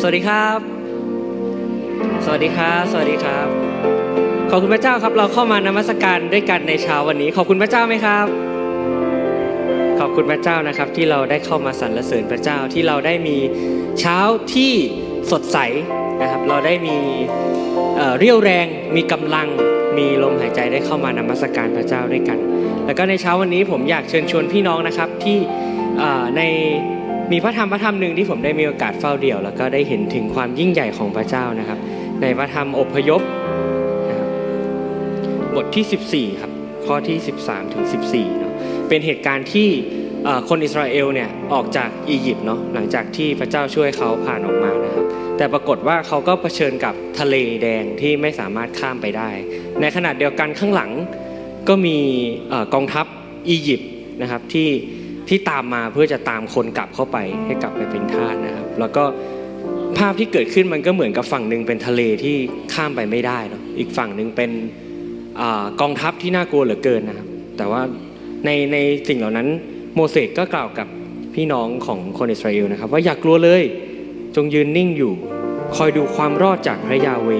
สวัสดีครับ สวัสดีครับ สวัสดีครับ ขอบคุณพระเจ้าครับ เราเข้ามานมัสการด้วยกันในเช้าวันนี้ ขอบคุณพระเจ้าไหมครับ ขอบคุณพระเจ้านะครับ ที่เราได้เข้ามาสรรเสริญพระเจ้าที่เราได้มีเช้าที่สดใสนะครับ เราได้มีเรี่ยวแรง มีกำลัง มีลมหายใจได้เข้ามานมัสการพระเจ้าด้วยกัน แล้วก็ในเช้าวันนี้ผมอยากเชิญชวนพี่น้องนะครับที่ ในมีพระธรรมพระธรรมหนึ่งที่ผมได้มีโอกาสเฝ้าเดี่ยว แล้วก็ได้เห็นถึงความยิ่งใหญ่ของพระเจ้านะครับ ในพระธรรมอพยพบบทที่ 14 ครับ ข้อที่ 13ถึง14เนาะเป็นเหตุการณ์ที่คนอิสราเอลเนี่ยออกจากอียิปต์เนาะหลังจากที่พระเจ้าช่วยเขาผ่านออกมานะครับ แต่ปรากฏว่าเขาก็เผชิญกับทะเลแดงที่ไม่สามารถข้ามไปได้ ในขณะเดียวกันข้างหลังก็มีอกองทัพอียิปต์นะครับที่ ที่ตามมาเพื่อจะตามคนกลับเข้าไปให้กลับไปเป็นทาสนะครับ แล้วก็ภาพที่เกิดขึ้นมันก็เหมือนกับฝั่งหนึ่งเป็นทะเลที่ข้ามไปไม่ได้เนาะอีกฝั่งหนึ่งเป็นอกองทัพที่น่ากลัวเหลือเกินนะครับแต่ว่าในในสิ่งเหล่านั้นโมเสสก็กล่าวกับพี่น้องของคนอิสราเอลนะครับ ว่าอย่ากลัวเลยจงยืนนิ่งอยู่ คอยดูความรอดจากพระยาเว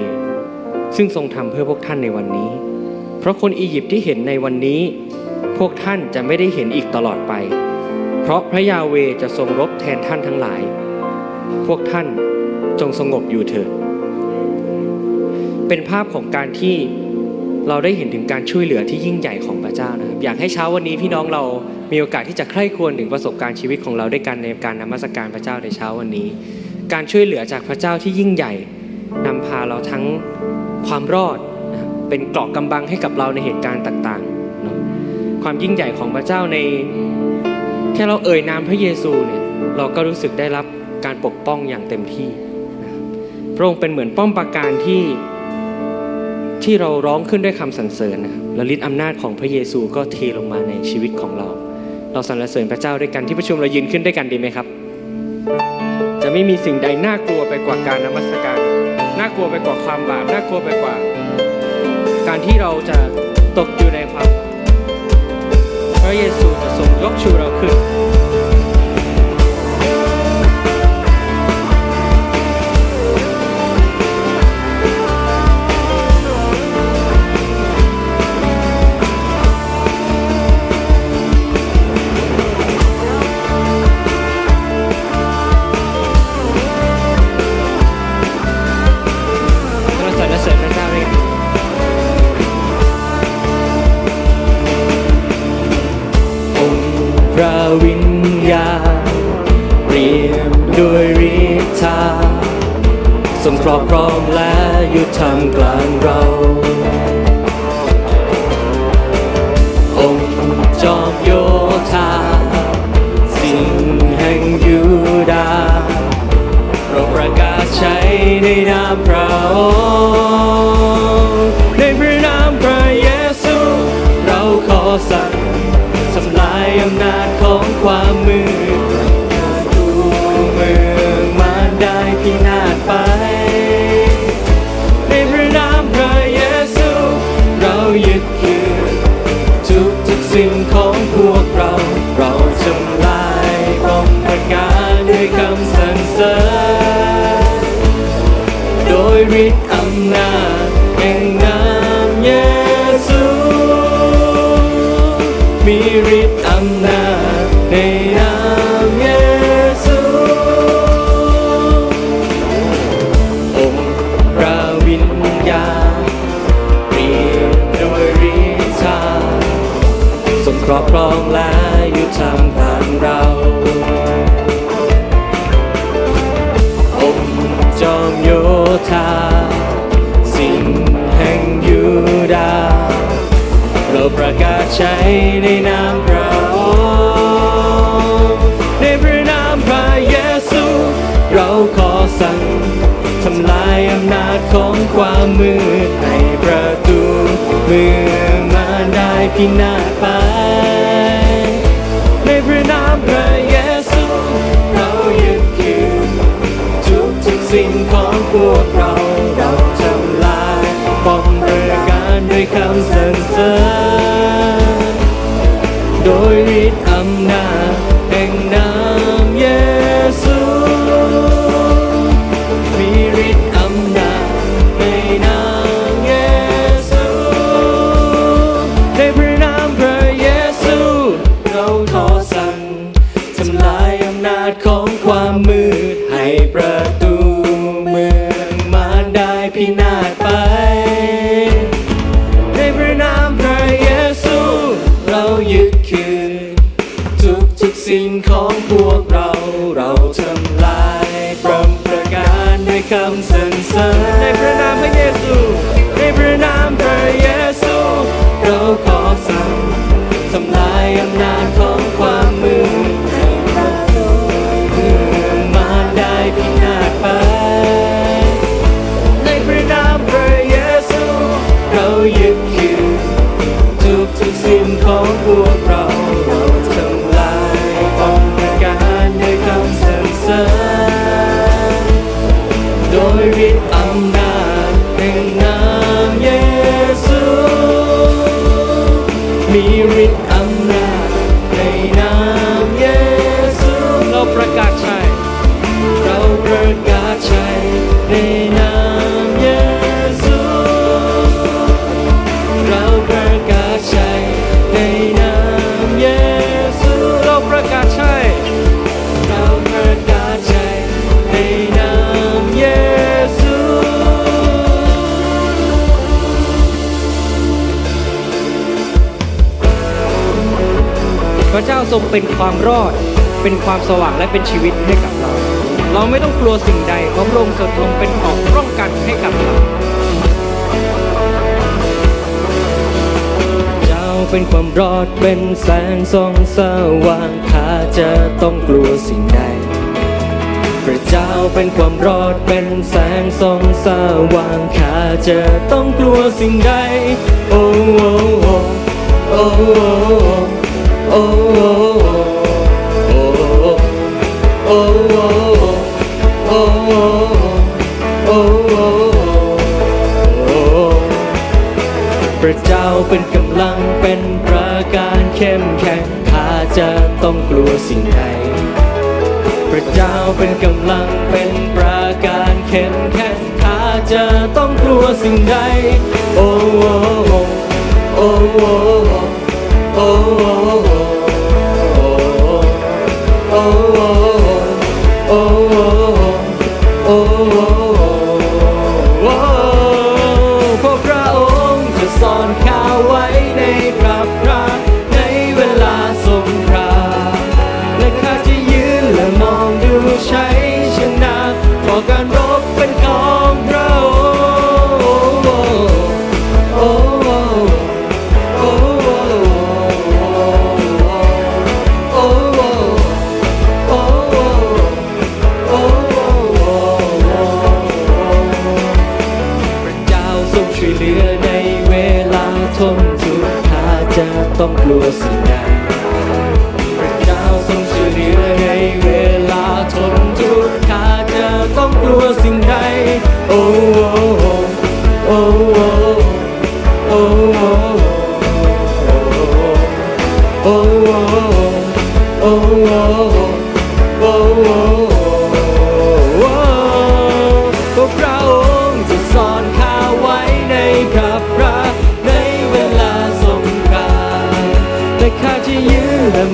ซึ่งทรงทำเพื่อพวกท่านในวันนี้ เพราะคนอียิปต์ที่เห็นในวันนี้ พวกท่านจะไม่ได้เห็นอีกตลอดไป เพราะพระยาเวจะทรงรบแทนท่านทั้งหลาย พวกท่านจงสงบอยู่เถิด เป็นภาพของการที่เราได้เห็นถึงการช่วยเหลือที่ยิ่งใหญ่ของพระเจ้านะครับ อยากให้เช้าวันนี้พี่น้องเรามีโอกาสที่จะใคร่ควญถึงประสบการณ์ชีวิตของเราด้วยกันในการนมัสการพระเจ้าในเช้าวันนี้ การช่วยเหลือจากพระเจ้าที่ยิ่งใหญ่นำพาเราทั้งความรอดเป็นเกราะกำบังให้กับเราในเหตุการณ์ต่างๆ ความยิ่งใหญ่ของพระเจ้าใน แค่เราเอ่ยนามพระเยซูเนี่ยเราก็รู้สึกได้รับการปกป้องอย่างเต็มที่พระองค์เป็นเหมือนป้อมปราการที่ที่เราร้องขึ้นด้วยคำสรรเสริญนะครับและฤทธิ์อำนาจของพระเยซูก็เทลงมาในชีวิตของเรา เราสรรเสริญพระเจ้าด้วยกันที่ประชุมเรายืนขึ้นด้วยกันดีไหมครับ จะไม่มีสิ่งใดน่ากลัวไปกว่าการนมัสการน่ากลัวไปกว่าความบาปน่ากลัวไปกว่า การที่เราจะตกอยู่ในความพระเยซู ยกชูเราขึ้น รงครอบครองและอยู่ทามกลางเรา องค์จอมโยธาสิ่งแห่งยูดาเราประกาศใช้ในนามพระองค์ในพระนามพระเยซู เราขอสั่งทำลายอำนาจของความ ใช้ในนามพระองค์ในพระนามพระเยซู เราขอสั่งทำลายอำนาจของความมืดให้ประตูเมืองมาได้พินาศไป ในพระนามพระเยซู เรายึดยืนทุกทุกสิ่งของพวกเรา คำสั่งเสริญโดยฤทธิ์อำนาจแห่งนามเยซูมีฤทธิ์อำนาจในนามเยซูในพระนามพระเยซูเราขอสั่งทำลายอำนาจของความมืดให้ประตูเมืองมาได้พินาศ รอด เป็นความสว่างและเป็นชีวิตให้กับเรา เราไม่ต้องกลัวสิ่งใดเพราะพระองค์ทรงเป็นของร้องกันให้กับเรา เจ้าเป็นความรอดเป็นแสงส่องสว่างข้าจะต้องกลัวสิ่งใดพระเจ้าเป็นความรอดเป็นแสงส่องสว่างข้าจะต้องกลัวสิ่งใด โอ้โอ้โอ้โอ้โอ้ พระเจ้าเป็นกำลังเป็นประการเข้มแข็งข้าจะต้องกลัวสิ่งใดพระเจ้าเป็นกำลังเป็นประการเข้มแข็งข้าจะต้องกลัวสิ่งใดโอ้โอ้โอ้โอ้โอ้โอ้โอ้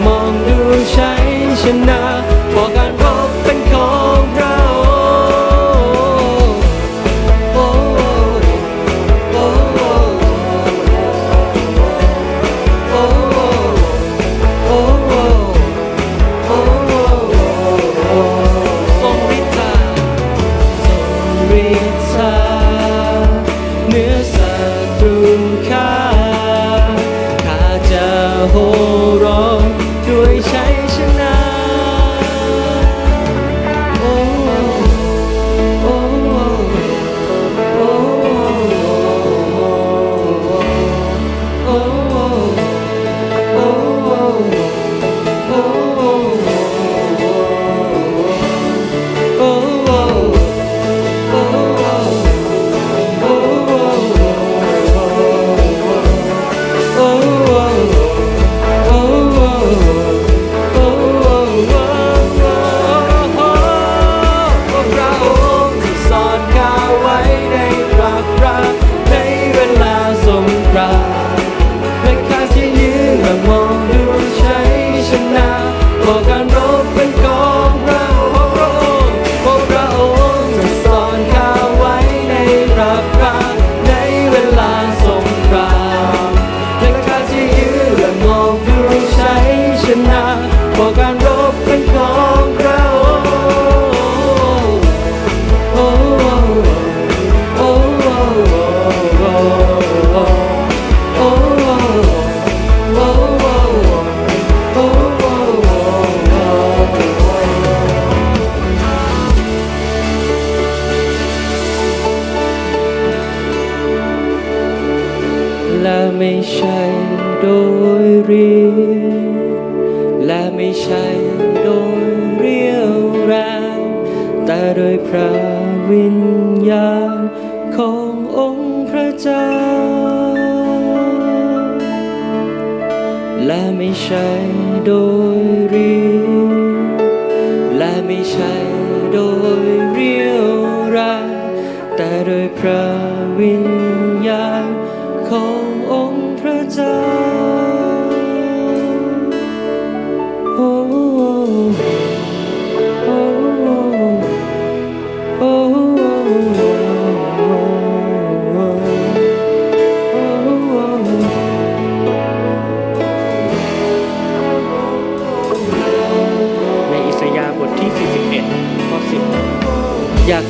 มองดูใช้ชนะ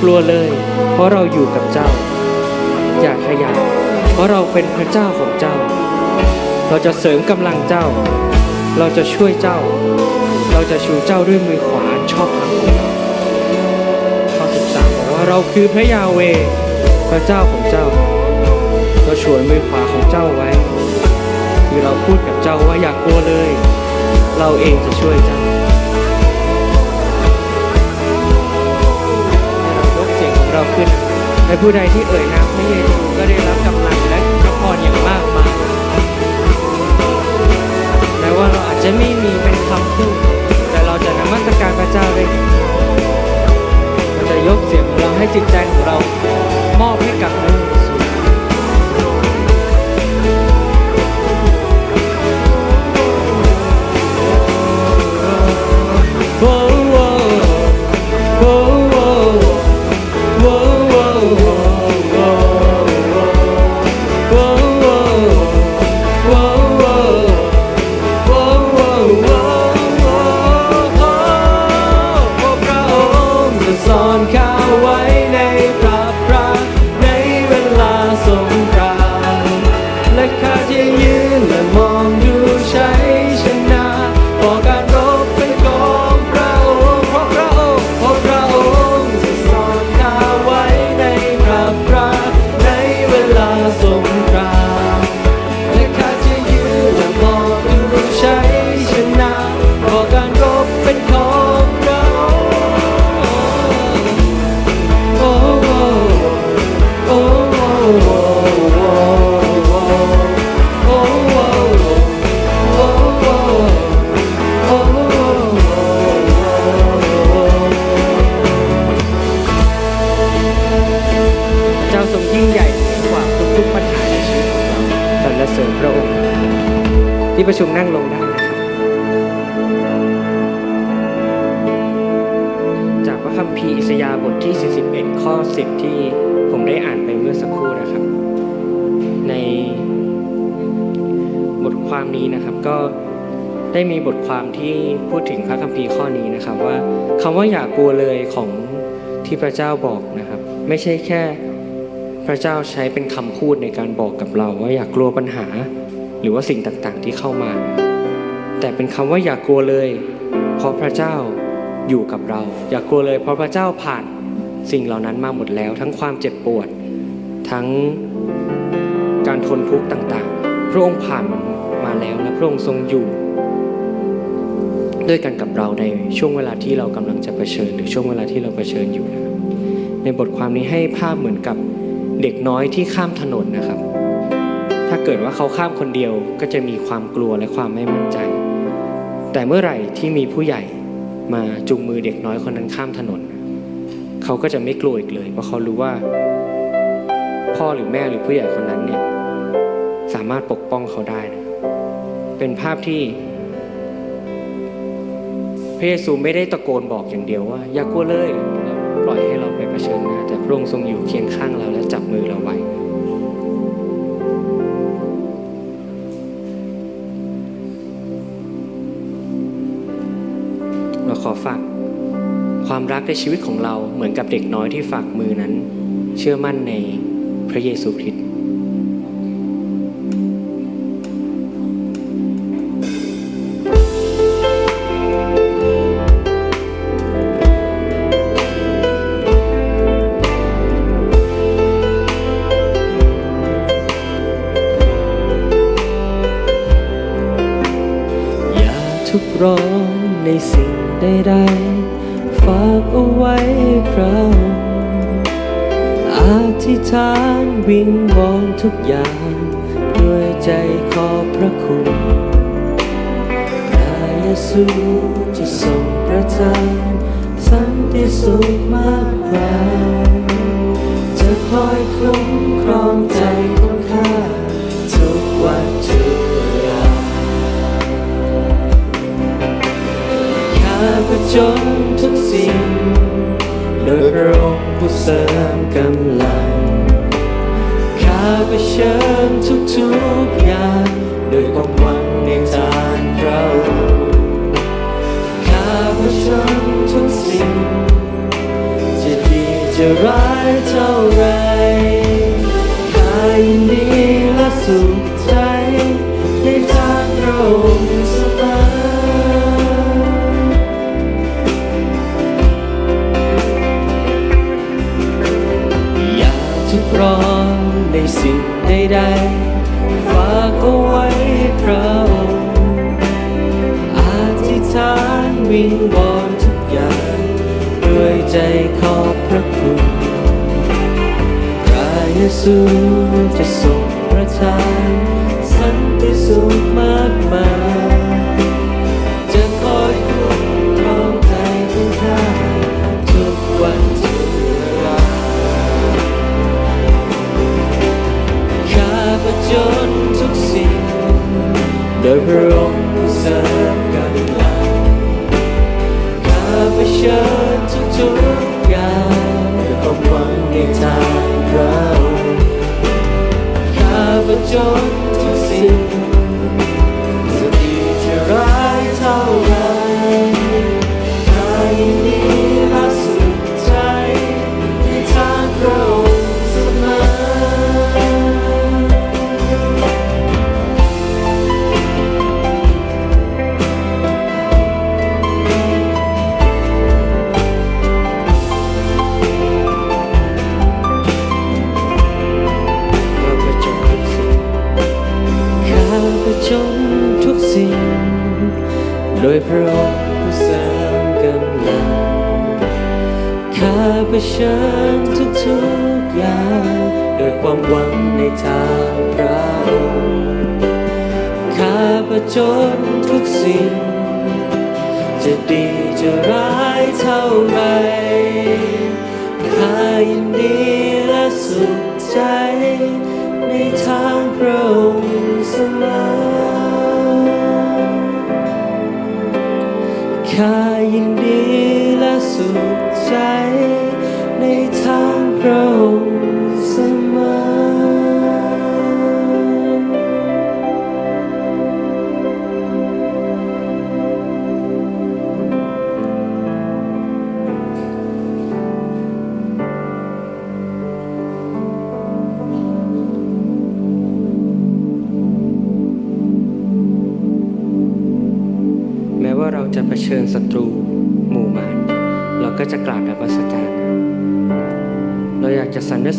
กลัวเลย เพราะเราอยู่กับเจ้า อย่าขยาดเพราะเราเป็นพระเจ้าของเจ้า เราจะเสริมกำลังเจ้า เราจะช่วยเจ้า เราจะชูเจ้าด้วยมือขวาชอบทางของเราข้อสิบสามบอกว่าเราคือพระยาเว พระเจ้าของเจ้า เราช่วยมือขวาของเจ้าไว้ คือเราพูดกับเจ้าว่าอย่ากกลัวเลย เราเองจะช่วยเจ้า ราขึ้นในผู้ใดที่เอ่ยนามพระเยซูก็ได้รับกำลังและพระพรอย่างมากมายแม้ว่าเราอาจจะไม่มีเป็นคำพูดแต่เราจะนมัสการพระเจ้าเลยมันจะยกเสียงของเราให้จิตใจของเรามอบให้กับพระอ สงคร ที่ประชุมนั่งลงได้นะครับจากพระคัมภีร์อิสยาห์บทที่ 41 ข้อ 10 ที่ผมได้อ่านไปเมื่อสักครู่นะครับ ในบทความนี้นะครับก็ได้มีบทความที่พูดถึงพระคัมภีร์ข้อนี้นะครับ ว่าคำว่าอย่ากลัวเลยของที่พระเจ้าบอกนะครับ ไม่ใช่แค่พระเจ้าใช้เป็นคำพูดในการบอกกับเรา ว่าอย่ากลัวปัญหา หรือว่าสิ่งต่างๆที่เข้ามา แต่เป็นคำว่าอย่ากลัวเลย เพราะพระเจ้าอยู่กับเรา อย่ากลัวเลย เพราะพระเจ้าผ่านสิ่งเหล่านั้นมาหมดแล้ว ทั้งความเจ็บปวด ทั้งการทนทุกข์ต่างๆ พระองค์ผ่านมันมาแล้วและพระองค์ทรงอยู่ด้วยกันกับเราในช่วงเวลาที่เรากำลังจะเผชิญ หรือช่วงเวลาที่เราเผชิญอยู่นะในบทความนี้ให้ภาพเหมือนกับเด็กน้อยที่ข้ามถนนนะครับ ถ้าเกิดว่าเขาข้ามคนเดียวก็จะมีความกลัวและความไม่มั่นใจ แต่เมื่อไหร่ที่มีผู้ใหญ่มาจูงมือเด็กน้อยคนนั้นข้ามถนน เขาก็จะไม่กลัวอีกเลย เพราะเขารู้ว่า พ่อหรือแม่หรือผู้ใหญ่คนนั้นเนี่ยสามารถปกป้องเขาได้นะเป็นภาพที่พระเยซูไม่ได้ตะโกนบอกอย่างเดียวว่า อย่ากลัวเลยลปล่อยให้เราไปเผชิญหน้าแต่พระองค์ทรงอยู่เคียงข้างเราและจับมือเราไว้ ความรักในชีวิตของเราเหมือนกับเด็กน้อยที่ฝากมือนั้น เชื่อมั่นในพระเยซูคริสต์ พระองค์อธิษฐานวิงวอนทุกอย่าง ด้วยใจขอพระคุณพระเยซูจะทรงประทานสันติสุขมากมายจะคอยคุ้มครองใจของข้าทุกวันทุกเวลาข้าพจนทุกสิ่ง ดพระองค์ผู้เสริมกำลัง ข้าเผชิญทุกทุกๆอย่างโดวยความหวังในทางพระองค์ข้าเผชิญทุกสิ่ง จะดีจะร้ายเท่าไรข้ายินดีและสุขใจในทางพระองค์เสมอ เยซูจะทรงประทานสันติสุขมากมายจะคอยคุ้มครองใจของข้าทุกวันทุกเวลาข้าพจนทุกสิ่ง โดยพระองค์เสริมกำลังข้าเชิญทุกทุกๆอย่างด้วยความหวังในทางาพจ จะดีจะร้ายเท่าไรข้ายินดีและสุขใจ ในทางพระองค์เสมอข้ายินดีและสุขใจ ในทางพระองค์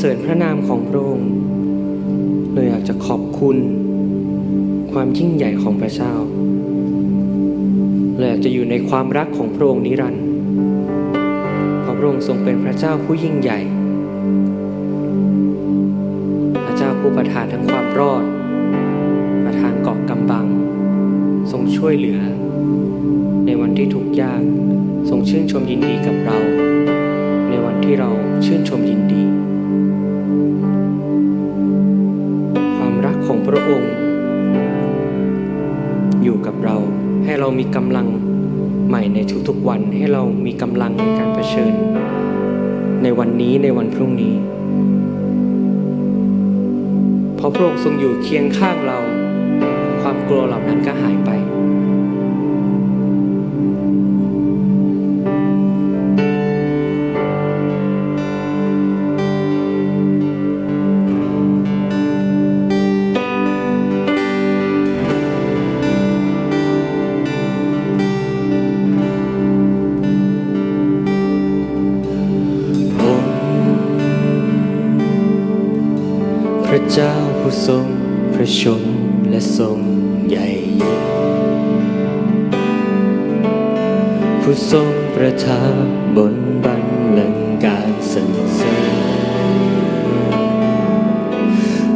รรเสริญพระนามของพระองค์เราอยากจะขอบคุณ ความยิ่งใหญ่ของพระเจ้าเราอยากจะอยู่ในความรักของพระองค์นิรันดร์เพราะพระองค์ทรงเป็นพระเจ้าผู้ยิ่งใหญ่ พระเจ้าผู้ประทานทั้งความรอด ประทานเกาะกำบัง ทรงช่วยเหลือ ในวันที่ทุกข์ยาก ทรงชื่นชมยินดีกับเรา ในวันที่เราชื่นชมยินดี รักของพระองค์ อยู่กับเราให้เรามีกำลังใหม่ในทุกๆวันให้เรามีกำลังในการเผชิญ ในวันนี้ในวันพรุ่งนี้ เพราะพระองค์ทรงอยู่เคียงข้างเรา ความกลัวเหล่านั้นก็หายไป ทรงพระชนและทรงใหญ่ยิ่งผู้ทรงประทับบนบัลลังก์การสรรเสริญ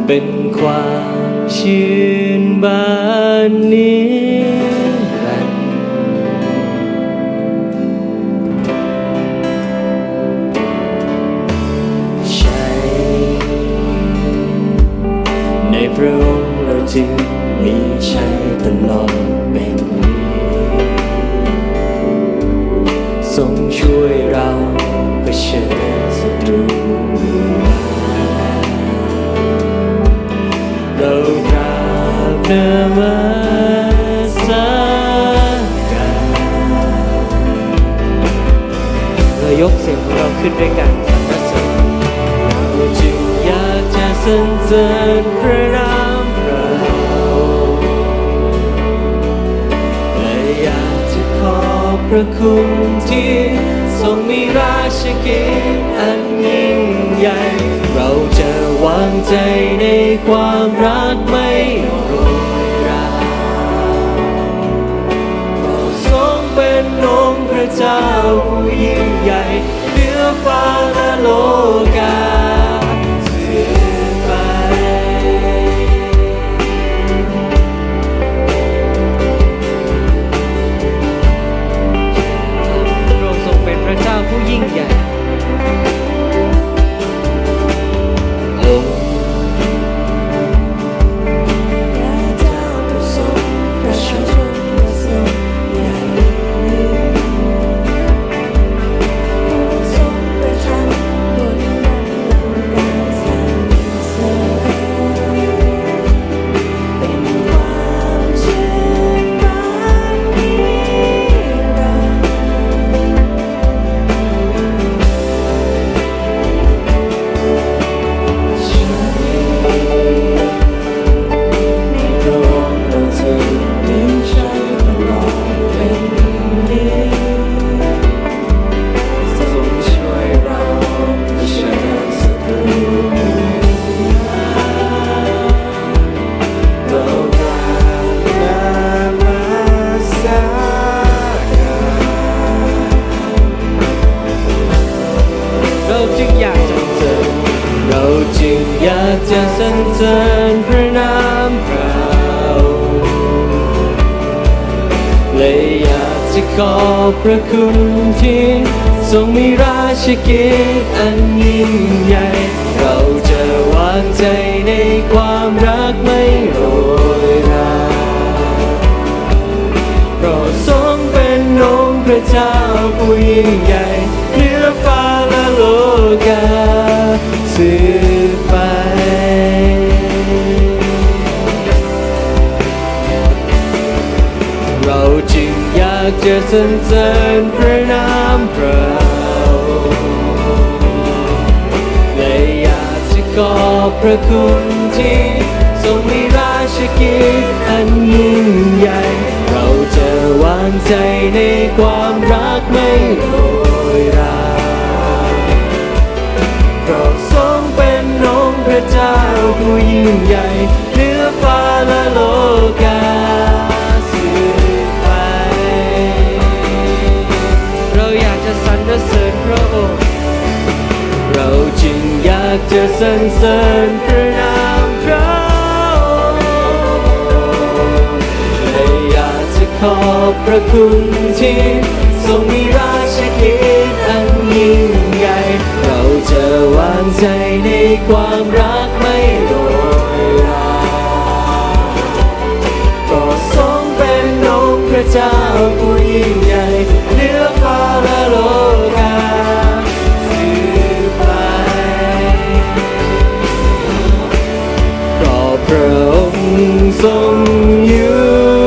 เป็นความชื่นบานนี้ พระองค์เราจึงมีชัยตลอดเป็นนิจทรงช่วยเราเผชิญศัตรูเรากราบนมัสการเรายกเสียงของเราขึ้นด้วยกัน สรรเสริญพระนามเราและอยากจะขอบพระคุณที่ทรงมีราชกิจอันยิ่งใหญ่ เราจะวางใจในความรักไม่โรยราเราทรงเป็นองค์พระเจ้าผู้ยิ่งใหญ่ ระคุณที่ทรงมีราชกิจอันยิ่งใหญ่ เราจะวางใจในความรักไม่โรยราเพราะทรงเป็นองค์พระเจ้าผู้ยิ่งใหญ่เหนือฟ้าและโลกาสืบ จะสรรเสริญพระนามเราและอยากจะขอบพระคุณที่ทรงมีราชกิจอันยิ่งใหญ่ เราจะวางใจในความรักไม่โรยราเพราะทรงเป็นองค์พระเจ้าผู้ยิ่งใหญ่เหนือฟ้าและโลกา เราจึงอยากจะสรรเสริญพระนามพระองค์และอยากจะขอบพระคุณที่ทรงมีราชกิจอันยิ่งใหญ่เราจะวางใจในความรักไม่โรยราก็ทรงเป็นองค์พระเจ้าผู้ยิ่งใหญ่เหนือฟ้าและโลก อง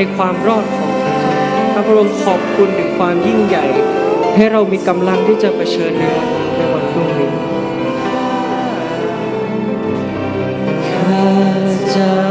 ในความรอดของพระเจ้าพระพระองค์ขอบคุณถึงความยิ่งใหญ่ ให้เรามีกำลังที่จะเผชิญในวันในวันพรุ่งนี้ข้าจ้